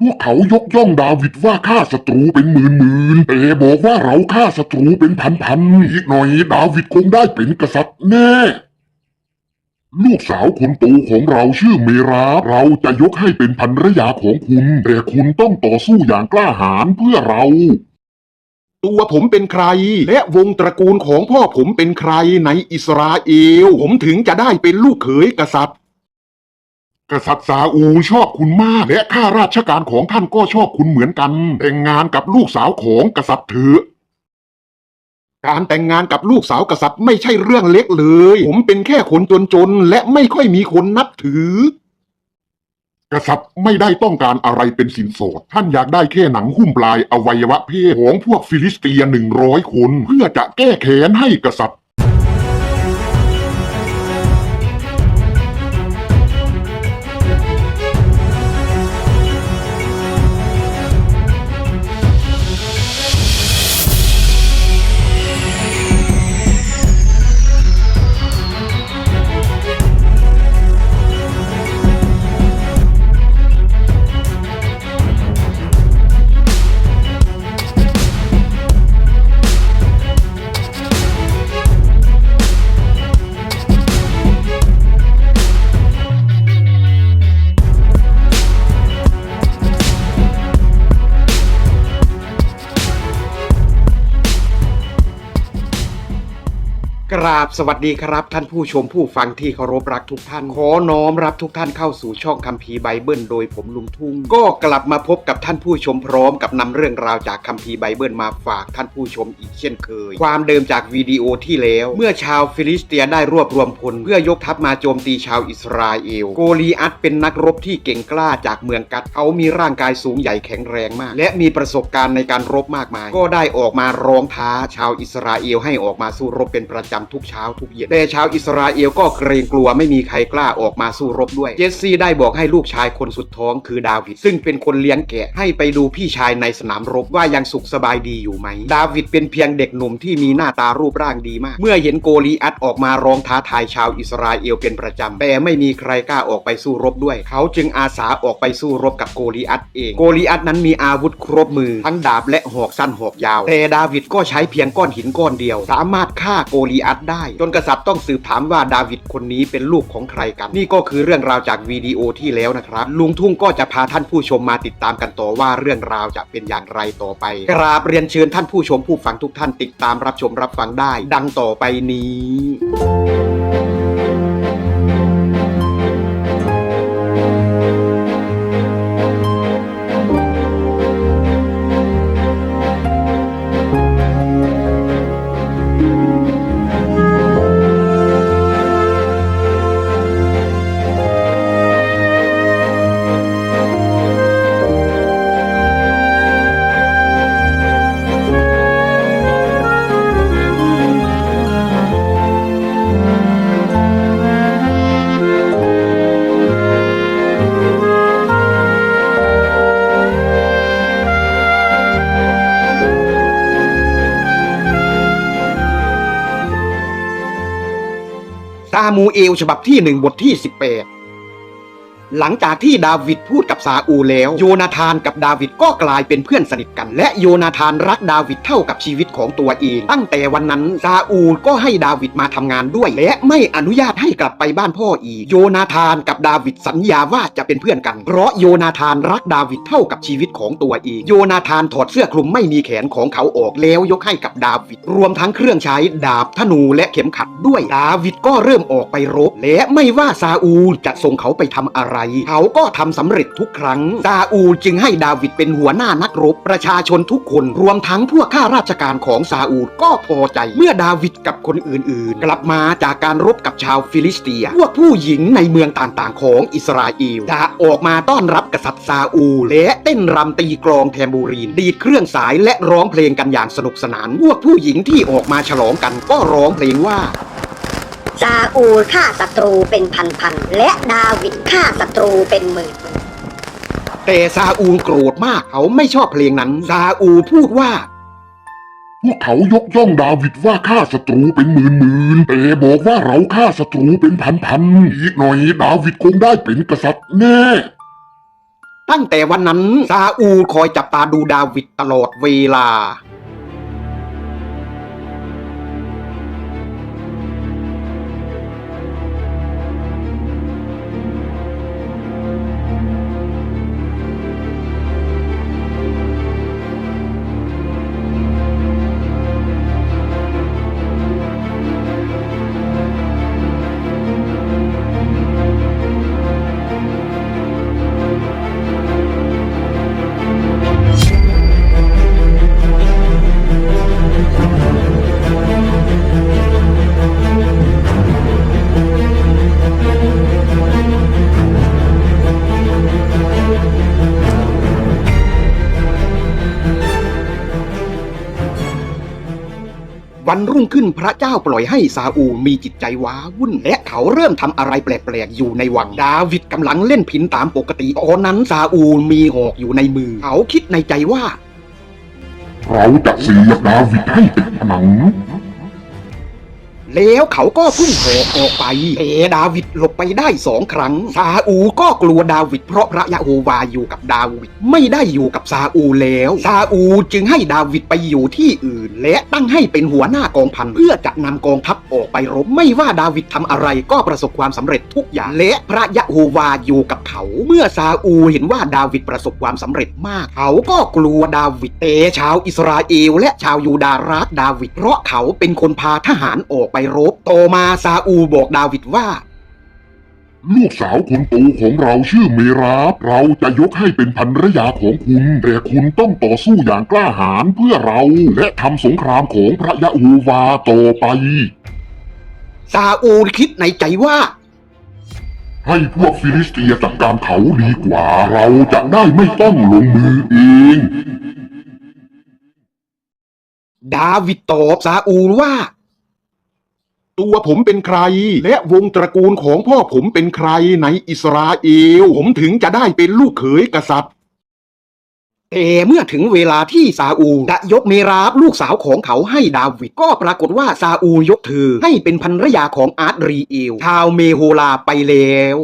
พวกเขายกย่องดาวิดว่าฆ่าศัตรูเป็นหมื่นหมื่นแต่บอกว่าเราฆ่าศัตรูเป็นพันพันอีกหน่อย ดาวิดคงได้เป็นกษัตริย์แน่ ลูกสาวคนโตของเราชื่อเมราเราจะยกให้เป็นภรรยาของคุณ แต่คุณต้องต่อสู้อย่างกล้าหาญเพื่อเรา ตัวผมเป็นใคร และวงตระกูลของพ่อผมเป็นใครในอิสราเอล ผมถึงจะได้เป็นลูกเขยกษัตริย์ กษัตริย์ซาอูชอบคุณมาก และข้าราชการของท่านก็ชอบคุณเหมือนกัน แต่งงานกับลูกสาวของกษัตริย์เถอะการแต่งงานกับลูกสาวกษัตริย์ไม่ใช่เรื่องเล็กเลย ผมเป็นแค่คนจนๆและไม่ค่อยมีคนนับถือ กษัตริย์ไม่ได้ต้องการอะไรเป็นสินสอด ท่านอยากได้แค่หนังหุ้มปลายอวัยวะเพศของพวกฟิลิสเตียหนึ่งร้อยคน เพื่อจะแก้แค้นให้กษัตริย์ ราบสวัสดีครับ ท่านผู้ชมผู้ฟังที่เคารพรักทุกท่าน ขอน้อมรับทุกท่านเข้าสู่ช่องคัมภีร์ไบเบิลโดยผมลุงทุ่ง ก็กลับมาพบกับท่านผู้ชมพร้อมกับนำเรื่องราวจากคัมภีร์ไบเบิลมาฝากท่านผู้ชมอีกเช่นเคย ความเดิมจากวิดีโอที่แล้ว เมื่อชาวฟิลิสเตียได้รวบรวมพลเพื่อยกทัพมาโจมตีชาวอิสราเอล โกลีอัตเป็นนักรบที่เก่งกล้าจากเมืองกัดเขามีร่างกายสูงใหญ่แข็งแรงมาก และมีประสบการณ์ในการรบมากมาย ก็ได้ออกมาร้องท้าชาวอิสราเอลให้ออกมาสู้รบเป็นประจำทุกเช้าทุกเย็นแต่ชาวอิสราเอลก็เกรงกลัวไม่มีใครกล้าออกมาสู้รบด้วย เจสซี่ได้บอกให้ลูกชายคนสุดท้องคือดาวิดซึ่งเป็นคนเลี้ยงแกะให้ไปดูพี่ชายในสนามรบว่ายังสุขสบายดีอยู่ไหม ดาวิดเป็นเพียงเด็กหนุ่มที่มีหน้าตารูปร่างดีมาก เมื่อเห็นโกลีอัตออกมาร้องท้าทายชาวอิสราเอลเป็นประจำแต่ไม่มีใครกล้าออกไปสู้รบด้วย เขาจึงอาสาออกไปสู้รบกับโกลีอัตเอง โกลีอัตนั้นมีอาวุธครบมือ ทั้งดาบและหอกสั้นหอกยาว แต่ดาวิดก็ใช้เพียงก้อนหินก้อนเดียว สามารถฆ่าโกลีอัตได้จนกษัตริย์ต้องสืบถามว่าดาวิดคนนี้เป็นลูกของใครกัน นี่ก็คือเรื่องราวจากวิดีโอที่แล้วนะครับ ลุงทุ่งก็จะพาท่านผู้ชมมาติดตามกันต่อว่าเรื่องราวจะเป็นอย่างไรต่อไป กราบเรียนเชิญท่านผู้ชมผู้ฟังทุกท่านติดตามรับชมรับฟังได้ ดังต่อไปนี้ มูเอลฉบับที่หนึ่งบทที่18 หลังจากที่ดาวิดพูดกับซาอูแล้ว โยนาธานกับดาวิดก็กลายเป็นเพื่อนสนิทกัน และโยนาธานรักดาวิดเท่ากับชีวิตของตัวเอง ตั้งแต่วันนั้นซาอูลก็ให้ดาวิดมาทำงานด้วย และไม่อนุญาตให้กลับไปบ้านพ่ออีก โยนาธานกับดาวิดสัญญาว่าจะเป็นเพื่อนกัน เพราะโยนาธานรักดาวิดเท่ากับชีวิตของตัวเอง โยนาธานถอดเสื้อคลุมไม่มีแขนของเขาออกแล้วยกให้กับดาวิด รวมทั้งเครื่องใช้ดาบธนูและเข็มขัดด้วย ดาวิดก็เริ่มออกไปรบ และไม่ว่าซาอูลจะส่งเขาไปทำอะไรเขาก็ทำสำเร็จทุกครั้ง ซาอูจึงให้ดาวิดเป็นหัวหน้านักรบ ประชาชนทุกคนรวมทั้งพวกข้าราชการของซาอูก็พอใจ เมื่อดาวิดกับคนอื่นๆ กลับมาจากการรบกับชาวฟิลิสเตีย พวกผู้หญิงในเมืองต่างๆ ของอิสราเอลจะออกมาต้อนรับกษัตริย์ซาอู และเต้นรำตีกลองแทมบูรีน ดีดเครื่องสายและร้องเพลงกันอย่างสนุกสนาน พวกผู้หญิงที่ออกมาฉลองกันก็ร้องเพลงว่า ซาอูลฆ่าศัตรูเป็นพันๆและดาวิดฆ่าศัตรูเป็นหมื่นแต่ซาอูลโกรธมาก เขาไม่ชอบเพลงนั้น ซาอูลพูดว่า พวกเขายกย่องดาวิดว่าฆ่าศัตรูเป็นหมื่นหมื่นแต่บอกว่าเราฆ่าศัตรูเป็นพันพันอีกหน่อยดาวิดคงได้เป็นกษัตริย์แน่ ตั้งแต่วันนั้นซาอูลคอยจับตาดูดาวิดตลอดเวลา วันรุ่งขึ้นพระเจ้าปล่อยให้ซาอูมีจิตใจว้าวุ่น และเขาเริ่มทำอะไรแปลกๆอยู่ในวัง ดาวิดกำลังเล่นพินตามปกติตอนนั้นซาอูมีหอกอยู่ในมือ เขาคิดในใจว่าเราจะเสียดาวิดให้เป็นผนัง แล้วเขาก็พุ่งหอกออกไปแต่ดาวิดหลบไปได้สองครั้ง ซาอูก็กลัวดาวิดเพราะพระยะโฮวาอยู่กับดาวิดไม่ได้อยู่กับซาอูแล้ว ซาอูจึงให้ดาวิดไปอยู่ที่อื่น และตั้งให้เป็นหัวหน้ากองพันเพื่อจะนำกองทัพออกไปรบไม่ว่าดาวิดทำอะไรก็ประสบความสำเร็จทุกอย่าง และพระยะโฮวาอยู่กับเขา เมื่อซาอูเห็นว่าดาวิดประสบความสำเร็จมาก เขาก็กลัวดาวิดแต่ชาวอิสราเอลและชาวยูดาห์รักดาวิดเพราะเขาเป็นคนพาทหารออกไปรบต่อมาซาอูลบอกดาวิดว่า ลูกสาวคนโตของเราชื่อเมราบเราจะยกให้เป็นภรรยาของคุณ แต่คุณต้องต่อสู้อย่างกล้าหาญเพื่อเรา และทำสงครามของพระยะโฮวาต่อไป ซาอูลคิดในใจว่าให้พวกฟิลิสเตียจัดการเขาดีกว่า เราจะได้ไม่ต้องลงมือเอง ดาวิดตอบซาอูลว่า ตัวผมเป็นใคร และวงตระกูลของพ่อผมเป็นใครในอิสราเอล ผมถึงจะได้เป็นลูกเขยกษัตริย์แต่เมื่อถึงเวลาที่ซาอูจะยกเมราบลูกสาวของเขาให้ดาวิดก็ปรากฏว่าซาอูยกเธอให้เป็นภรรยาของอาร์ตรีเอลชาวเมโฮลาไปแล้ว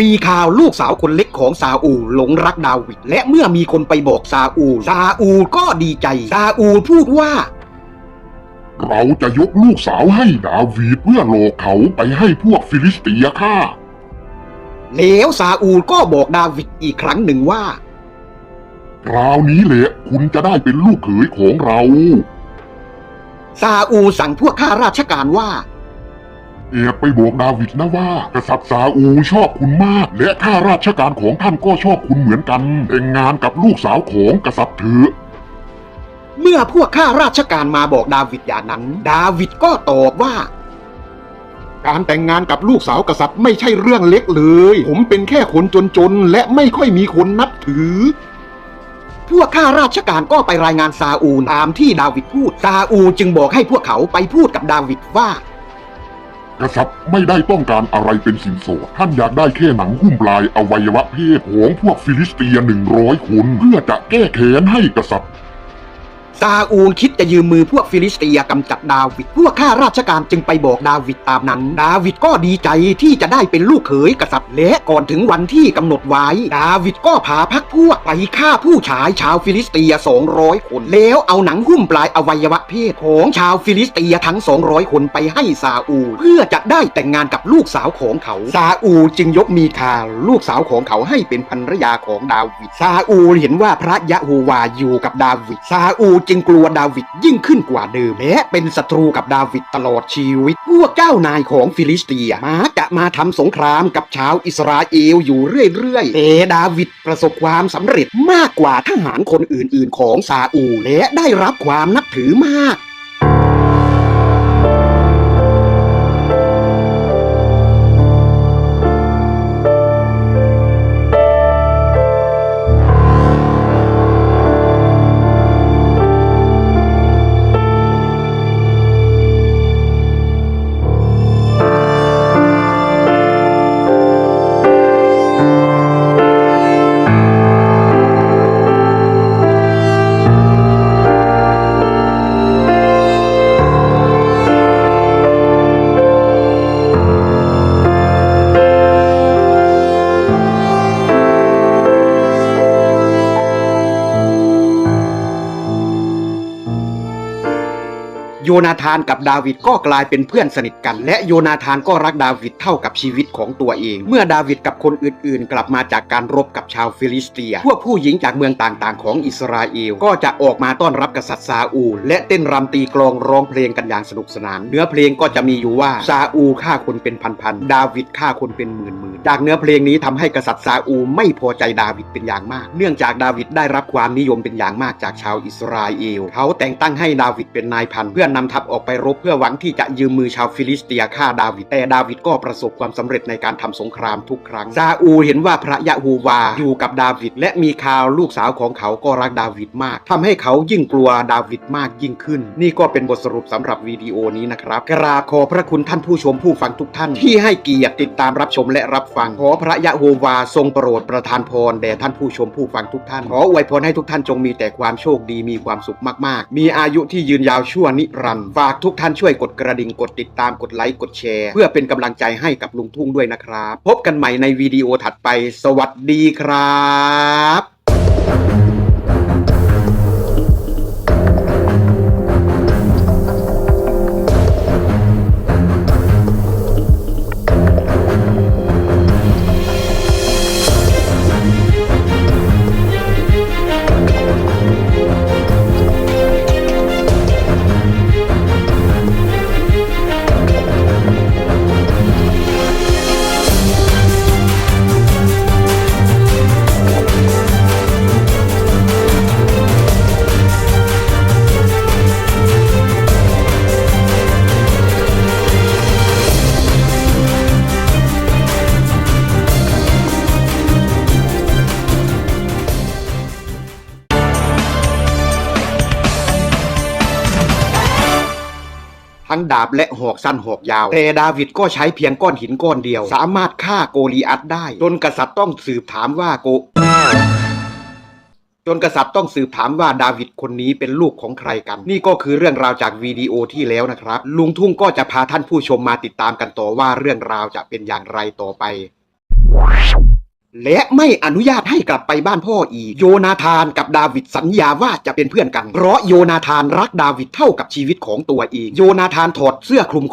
มีข่าวลูกสาวคนเล็กของซาอูลหลงรักดาวิด และเมื่อมีคนไปบอกซาอูลซาอูลก็ดีใจ ซาอูลพูดว่า เราจะยกลูกสาวให้ดาวีดเพื่อหลอกเขาไปให้พวกฟิลิสเตียฆ่า แล้วซาอูลก็บอกดาวิดอีกครั้งหนึ่งว่าคราวนี้แหละคุณจะได้เป็นลูกเขยของเรา ซาอูลสั่งพวกข้าราชการว่า แอบไปบอกดาวิดนะว่า กษัตริย์ซาอูชอบคุณมาก และข้าราชการของท่านก็ชอบคุณเหมือนกันแต่งงานกับลูกสาวของกษัตริย์เถอะเมื่อพวกข้าราชการมาบอกดาวิดอย่างนั้น ดาวิดก็ตอบว่า การแต่งงานกับลูกสาวกษัตริย์ไม่ใช่เรื่องเล็กเลย ผมเป็นแค่คนจนๆ และไม่ค่อยมีคนนับถือ พวกข้าราชการก็ไปรายงานซาอูลตามที่ดาวิดพูด ซาอูลจึงบอกให้พวกเขาไปพูดกับดาวิดว่า กษัตริย์ไม่ได้ต้องการอะไรเป็นสินสอดท่านอยากได้แค่หนังหุ้มปลายอวัยวะเพศของพวกฟิลิสเตียหนึ่งร้อยคนเพื่อจะแก้แค้นให้กษัตริย์ ซาอูลคิดจะยืมมือพวกฟิลิสเตียกำจัดดาวิด พวกข้าราชการจึงไปบอกดาวิดตามนั้น ดาวิดก็ดีใจที่จะได้เป็นลูกเขยกษัตริย์และก่อนถึงวันที่กำหนดไว้ ดาวิดก็พาพักพวกไปฆ่าผู้ชายชาวฟิลิสเตีย 200 คน แล้วเอาหนังหุ้มปลายอวัยวะเพศของชาวฟิลิสเตียทั้ง 200 คนไปให้ซาอูล เพื่อจะได้แต่งงานกับลูกสาวของเขา ซาอูลจึงยกมีคาลูกสาวของเขาให้เป็นภรรยาของดาวิด ซาอูลเห็นว่าพระยะโฮวาอยู่กับดาวิด ซาอูลจึงกลัวดาวิดยิ่งขึ้นกว่าเดิมและเป็นศัตรูกับดาวิดตลอดชีวิต พวกเจ้านายของฟิลิสเตียมักจะมาทำสงครามกับชาวอิสราเอลอยู่เรื่อยๆแต่ดาวิดประสบความสำเร็จมากกว่าทหารคนอื่นๆ ของซาอูและได้รับความนับถือมาก โยนาธานกับดาวิดก็กลายเป็นเพื่อนสนิทกัน และโยนาธานก็รักดาวิดเท่ากับชีวิตของตัวเอง เมื่อดาวิดกับคนอื่นๆ กลับมาจากการรบกับชาวฟิลิสเตีย พวกผู้หญิงจากเมืองต่างๆ ของอิสราเอล ก็จะออกมาต้อนรับกษัตริย์ซาอูล และเต้นรำตีกลองร้องเพลงกันอย่างสนุกสนาน เนื้อเพลงก็จะมีอยู่ว่าซาอูฆ่าคนเป็นพันๆดาวิดฆ่าคนเป็นหมื่นๆจากเนื้อเพลงนี้ทำให้กษัตริย์ซาอูไม่พอใจดาวิดเป็นอย่างมาก เนื่องจากดาวิดได้รับความนิยมเป็นอย่างมากจากชาวอิสราเอล เขาแต่งตั้งให้ดาวิดเป็นนายพันเพื่อนนำทัพออกไปรบเพื่อหวังที่จะยืมมือชาวฟิลิสเตียฆ่าดาวิดแต่ดาวิดก็ประสบความสำเร็จในการทำสงครามทุกครั้งซาอูเห็นว่าพระยะฮูวาอยู่กับดาวิดและมีข่าวลูกสาวของเขาก็รักดาวิดมากทำให้เขายิ่งกลัวดาวิดมากยิ่งขึ้น นี่ก็เป็นบทสรุปสำหรับวิดีโอนี้นะครับกราบขอพระคุณท่านผู้ชมผู้ฟังทุกท่าน ที่ให้เกียรติติดตามรับชมและรับฟังขอพระยะโฮวาทรงโปรดประทานพรแด่ท่านผู้ชมผู้ฟังทุกท่านขออวยพรให้ทุกท่านจงมีแต่ความโชคดีมีความสุขมากๆ มีอายุที่ยืนยาวชั่วนิรันดร์ฝากทุกท่านช่วยกดกระดิ่งกดติดตามกดไลค์กดแชร์ เพื่อเป็นกำลังใจให้กับลุงทุ่งด้วยนะครับ พบกันใหม่ในวิดีโอถัดไป สวัสดีครับ ทั้งดาบและหอกสั้นหอกยาว แต่ดาวิดก็ใช้เพียงก้อนหินก้อนเดียว สามารถฆ่าโกลีอัตได้ จนกษัตริย์ต้องสืบถามว่าโกจนกษัตริย์ต้องสืบถามว่าดาวิดคนนี้เป็นลูกของใครกัน นี่ก็คือเรื่องราวจากวิดีโอที่แล้วนะครับ ลุงทุ่งก็จะพาท่านผู้ชมมาติดตามกันต่อว่าเรื่องราวจะเป็นอย่างไรต่อไป และไม่อนุญาตให้กลับไปบ้านพ่ออีก โยนาธานกับดาวิดสัญญาว่าจะเป็นเพื่อนกัน เพราะโยนาธานรักดาวิดเท่ากับชีวิตของตัวเอง โยนาธานถอดเสื้อคลุม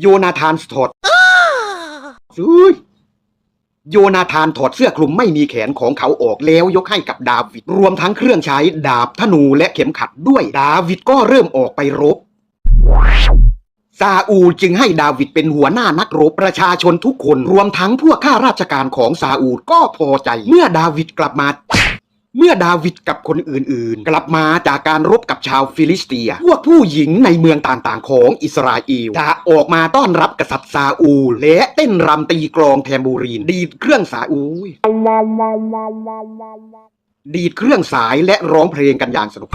โยนาธานถอดอุ้ยโยนาธานถอดเสื้อคลุมไม่มีแขนของเขาออกแล้วยกให้กับดาวิด รวมทั้งเครื่องใช้ดาบธนูและเข็มขัดด้วย ดาวิดก็เริ่มออกไปรบ ซาอูจึงให้ดาวิดเป็นหัวหน้านักรบประชาชนทุกคนรวมทั้งพวกข้าราชการของซาอูก็พอใจ เมื่อดาวิดกลับมาเมื่อดาวิดกับคนอื่นๆ กลับมาจากการรบกับชาวฟิลิสเตีย พวกผู้หญิงในเมืองต่างๆ ของอิสราเอลจะออกมาต้อนรับกษัตริย์ซาอูล และเต้นรำตีกลองแทมบูรีน ดีดเครื่องสายอุ้ยดีดเครื่องสายและร้องเพลงกันอย่างสนุก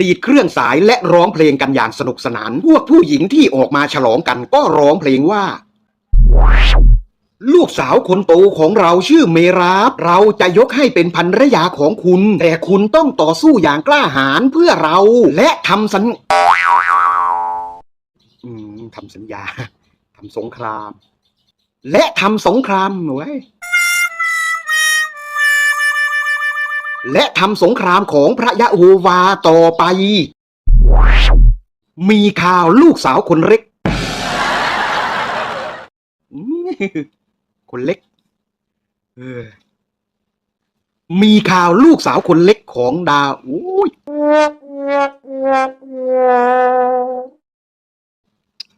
ดีดเครื่องสายและร้องเพลงกันอย่างสนุกสนาน พวกผู้หญิงที่ออกมาฉลองกันก็ร้องเพลงว่า ลูกสาวคนโตของเราชื่อเมราบเราจะยกให้เป็นภรรยาของคุณ แต่คุณต้องต่อสู้อย่างกล้าหาญเพื่อเรา และทำสัญทำสัญญาทำสงคราม และทำสงครามไว้ และทำสงครามของพระยะโฮวาต่อไป มีข่าวลูกสาวคนเล็ก คนเล็กมีข่าวลูกสาวคนเล็กของดาวโอ้ย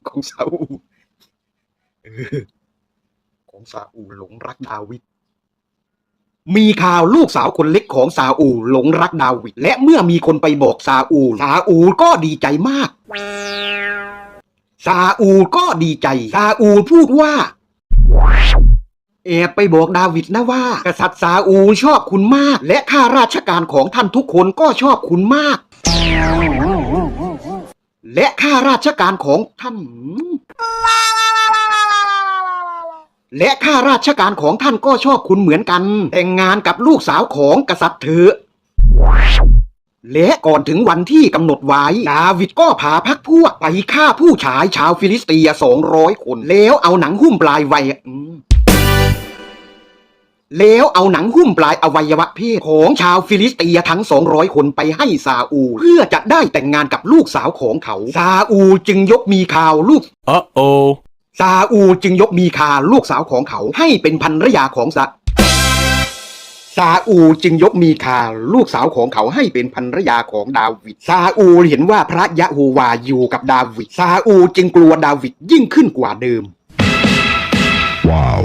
ของซาอูของซาอูหลงรักดาวิด มีข่าวลูกสาวคนเล็กของซาอูหลงรักดาวิดและเมื่อมีคนไปบอกซาอูซาอูก็ดีใจมากซาอูก็ดีใจซาอูพูดว่าแอบไปบอกดาวิดนะว่า กษัตริย์ซาอูชอบคุณมาก และข้าราชการของท่านทุกคนก็ชอบคุณมาก และข้าราชการของท่าน และข้าราชการของท่านก็ชอบคุณเหมือนกัน แต่งงานกับลูกสาวของกษัตริย์เถอะและก่อนถึงวันที่กำหนดไว้ ดาวิดก็พาพักพวกไปฆ่าผู้ชายชาวฟิลิสเตียสองร้อยคน แล้วเอาหนังหุ้มปลายไวยอืมแล้วเอาหนังหุ้มปลายอวัยวะเพศของชาวฟิลิสเตียทั้ง 200 คนไปให้ซาอู เพื่อจะได้แต่งงานกับลูกสาวของเขา ซาอูจึงยกมีข่าวลูก Uh-oh. ซาอูจึงยกมีคาลูกสาวของเขาให้เป็นภรรยาของซาซาอูจึงยกมีคาลูกสาวของเขาให้เป็นภรรยาของดาวิด ซาอูเห็นว่าพระยะโฮวาอยู่กับดาวิด ซาอูจึงกลัวดาวิดยิ่งขึ้นกว่าเดิม ว้าว